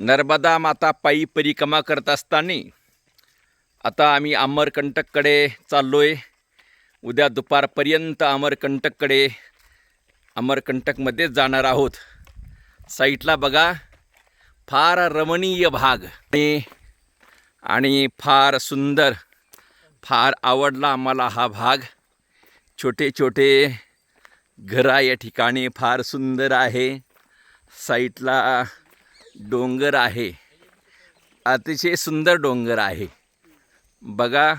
नर्मदा माता पायी परिक्रमा करत असताना आता आम्ही अमरकंटककडे चाललो आहे उद्या दुपारपर्यंत अमरकंटककडे अमरकंटकमध्ये जाणार आहोत. साईटला बघा फार रमणीय भाग. आणि फार सुंदर फार आवडला आम्हाला हा भाग. छोटे छोटे घरा या ठिकाणी फार सुंदर आहे. साईटला डोंगर आहे. अतिशय सुंदर डोंगर आहे. बघा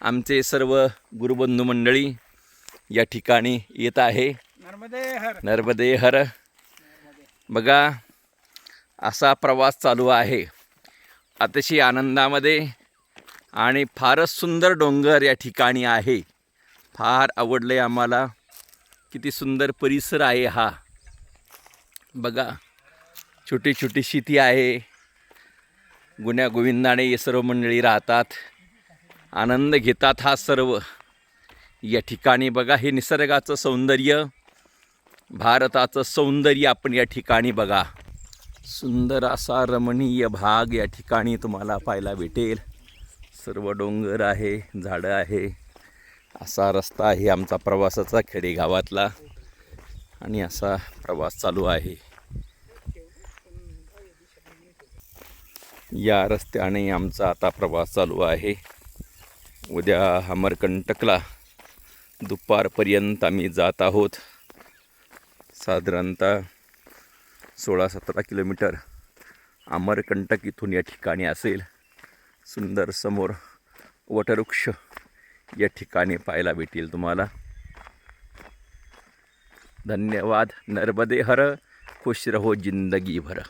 आमचे सर्व गुरुबंधू मंडळी या ठिकाणी येत आहे. नर्मदे हर नर्मदे हर बघा असा प्रवास चालू आहे. अतिशय आनंदामध्ये आणि फारच सुंदर डोंगर या ठिकाणी आहे. फार आवडले आम्हाला. किती सुंदर परिसर आहे हा. बघा छोटी छोटी शेती आहे. गुण्या गोविंदाने हे सर्व मंडळी राहतात. आनंद घेतात हा सर्व. या ठिकाणी बघा हे निसर्गाचं सौंदर्य भारताचं सौंदर्य आपण या ठिकाणी बघा. सुंदर असा रमणीय भाग या ठिकाणी तुम्हाला पाहायला भेटेल. सर्व डोंगर आहे झाडं आहे. असा रस्ता आहे आमचा प्रवासाचा खेडेगावातला. आणि असा प्रवास चालू आहे. या रस्त्याने आमचा आता प्रवास चालू आहे. उद्या अमरकंटकला दुपारपर्यंत आम्ही जात आहोत. साधारणतः सोळा सतरा किलोमीटर अमरकंटक इथून या ठिकाणी असेल. सुंदर समोर वटवृक्ष या ठिकाणी पाहायला भेटेल तुम्हाला. धन्यवाद. नर्मदे हर खुश रहो जिंदगी भर